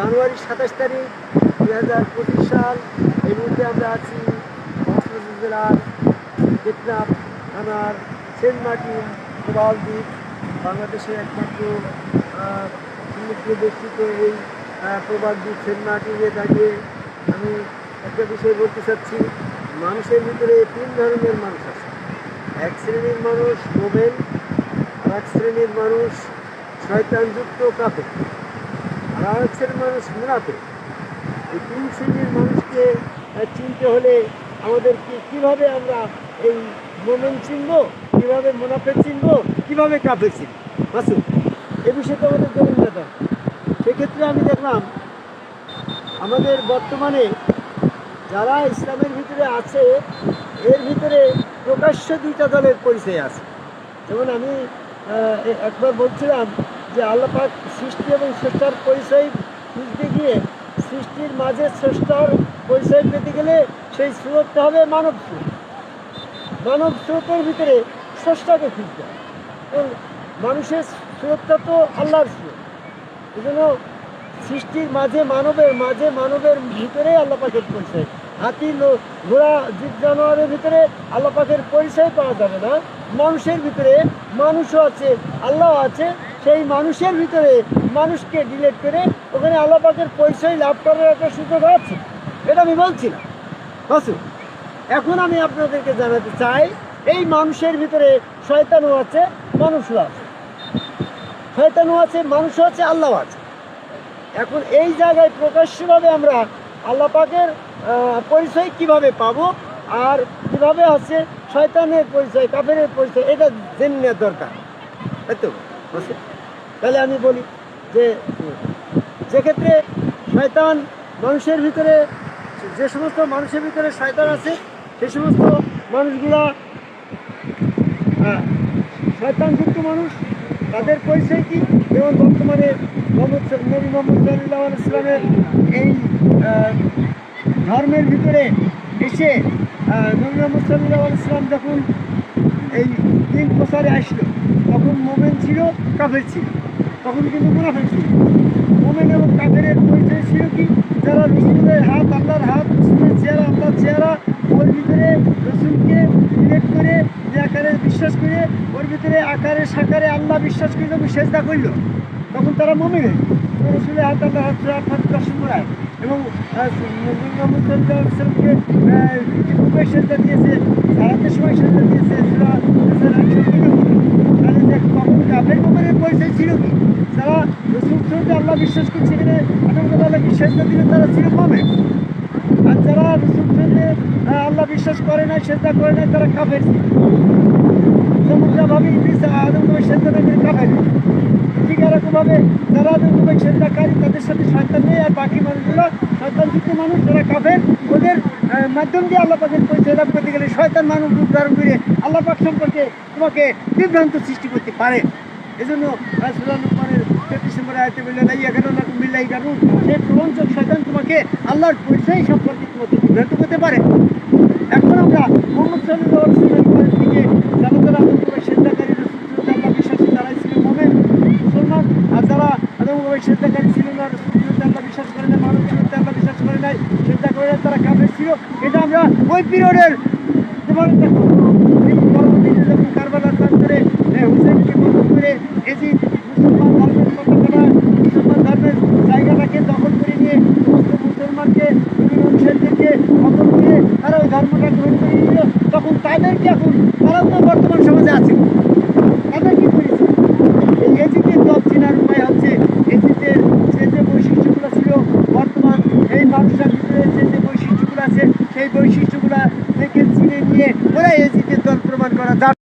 জানুয়ারি সাতাশ তারিখ দুই হাজার পঁচিশ সাল এই মুহূর্তে আমরা আছি কক্সবাজার জেলার টেকনাফ থানার সেন্ট মার্টিন প্রবাল দ্বীপ বাংলাদেশের একমাত্র সমুদ্রে বেষ্টিত এই আহ, প্রবাল দ্বীপ সেন্ট মার্টিনে দাঁড়িয়ে আমি একটা বিষয় বলতে চাচ্ছি মানুষের ভিতরে তিন ধরনের মানুষ আছে। এক শ্রেণির মানুষ মোবেল আর এক শ্রেণির মানুষ শয়তানযুক্ত কাপে আরেক মানুষ মুনাফে এই তিন শ্রেণির মানুষকে চিনতে হলে আমাদের কি কীভাবে আমরা এই মোমেন চিনব, কীভাবে মুনাফে চিনব, কীভাবে কাপে চিনব? মাসুদ এ বিষয়ে তো আমাদের দলিল দরকার সেক্ষেত্রে আমি দেখলাম, আমাদের বর্তমানে যারা ইসলামের ভিতরে আছে, এর ভিতরে প্রকাশ্য দুইটা দলের পরিচয় আছে। যেমন আমি একবার বলছিলাম যে আল্লাহ পাক সৃষ্টি এবং স্রষ্টার পরিচয় খুঁজতে গিয়ে সৃষ্টির মাঝে স্রষ্টার পরিচয় পেতে গেলে সেই স্রোতটা হবে মানব স্রোত। মানব স্রোতের ভিতরে স্রষ্টাকে খুঁজতে হবে। মানুষের স্রোতটা তো আল্লাহর স্রোত। এই জন্য সৃষ্টির মাঝে মানবের মাঝে মানবের ভিতরে আল্লাহ পাকের পরিচয়। হাতি ঘোড়া, জীব, জানোয়ারের ভিতরে আল্লাহ পাকের পরিচয় পাওয়া যাবে না। মানুষের ভিতরে মানুষও আছে আল্লাহ আছে। সেই মানুষের ভিতরে মানুষকে ডিলেট করে ওখানে আল্লাহ পাকের পরিচয় লাভ করার একটা সুযোগ আছে। এটা আমি বলছি না এখন আমি আপনাদেরকে জানাতে চাই, এই মানুষের ভিতরে শয়তানও আছে, মানুষও আছে। শয়তানও আছে, মানুষও আছে আল্লাহ আছে। এখন এই জায়গায় প্রকাশ্যভাবে আমরা আল্লাহ পাকের পরিচয় কীভাবে পাবো আর কীভাবে আছে শয়তানের পরিচয় কাফেরের পরিচয় এটা জেনে দরকার। তাই তো? বুঝছেন? তাহলে আমি বলি যে যেক্ষেত্রে শয়তান মানুষের ভিতরে যে সমস্ত মানুষের ভিতরে শয়তান আছে সে সমস্ত মানুষগুলা আহ, শয়তানযুক্ত মানুষ তাদের পরিচয় কি যেমন বর্তমানে মোহাম্মদ নবী মোহাম্মদ সাল্লাহ ইসলামের এই ধর্মের ভিতরে এসে নবী মোহাম্মদ সাল্লাহ ইসলাম যখন এই দিন প্রচারে আসলো। তখন মোমেন ছিল, কাফের ছিল। তখন কিন্তু মুনাফের ছিল। মোমেন এবং কাফের পরিচয় ছিল কি? যারা রসুলের হাত, আল্লাহর হাত, রসুলের চেহারা, আল্লাহর চেহারা, ওর ভিতরে রসুলকে উল্লেখ করে, যে আকারে বিশ্বাস করে, ওর ভিতরে আকারে সাকারে আল্লাহ বিশ্বাস করে যখন সেজদা করল, তখন তারা মমিন রসুলের হাত আল্লাহ হাত হাত দর্শন করায় এবং রূপে সেজদা দিয়েছে সারাতের সময় সেজদা দিয়েছে সুরা সুরা একশো তিরানব্বই। তাহলে দেখ তখন কাফের মোমেনের পরিচয় ছিল কি যারা রসুল সরতে আল্লাহ বিশ্বাস করছে এখানে বিশ্বাস দিলে তারা ছিল পাবে। আর যারা রসুল সরতে আল্লাহ বিশ্বাস করে না সেজদা করে না তারা ছিল সমুদ্রভাবে ইংলিশ আদমভাবে সেজদা না করে কাফের। ঠিক এরকমভাবে যারা আদমভাবে সেজদাকারী তাদের সাথে শয়তান নেই, আর বাকি মানুষগুলো শয়তানযুক্ত মানুষ, যারা কাফের, ওদের মাধ্যম দিয়ে আল্লাহ পাকের পরিচয় লাভ করতে গেলে শয়তান মানুষ রূপ ধারণ করে আল্লাহ পাক সম্পর্কে তোমাকে বিভ্রান্ত সৃষ্টি করতে পারে। এজন্য সুরানুমানের শয়তান তোমাকে আল্লাহর পরিচয় সম্পর্কে তোমাকে পারে? এখন আমরা মোহাম্মদ সাল্লাহ আর যারা আদমভাবে সেজদাকারী ছিল না আল্লাহ বিশ্বাস করে না মানুষ বিশ্বাস করে নাই সেজদা করে না, তারা কাফের ছিল। এটা আমরা ওই পিরিয়ডের যেমন দেখো কারবালার হুসেনকে করে এজিদ মুসলমান ধর্মের পতাকাটা মুসলমান ধর্মের জায়গাটাকে দখল করে নিয়ে সমস্ত মুসলমানকে বিভিন্ন মুসলিমদেরকে দখল করে তারা ওই ধর্মটা গ্রহণ করে নিল তখন তাদেরকে এখন তারাও তো বর্তমান সমাজে আছে তাদের কি করেছে এই এজিদের দল চেনার উপায় হচ্ছে এজিদের যে যে বৈশিষ্ট্যগুলো ছিল বর্তমান এই মানুষের ভিতরে যে যে বৈশিষ্ট্যগুলো আছে সেই বৈশিষ্ট্যগুলো থেকে চিনে নিয়ে ওরা এজিদের দল প্রমাণ করা যাবে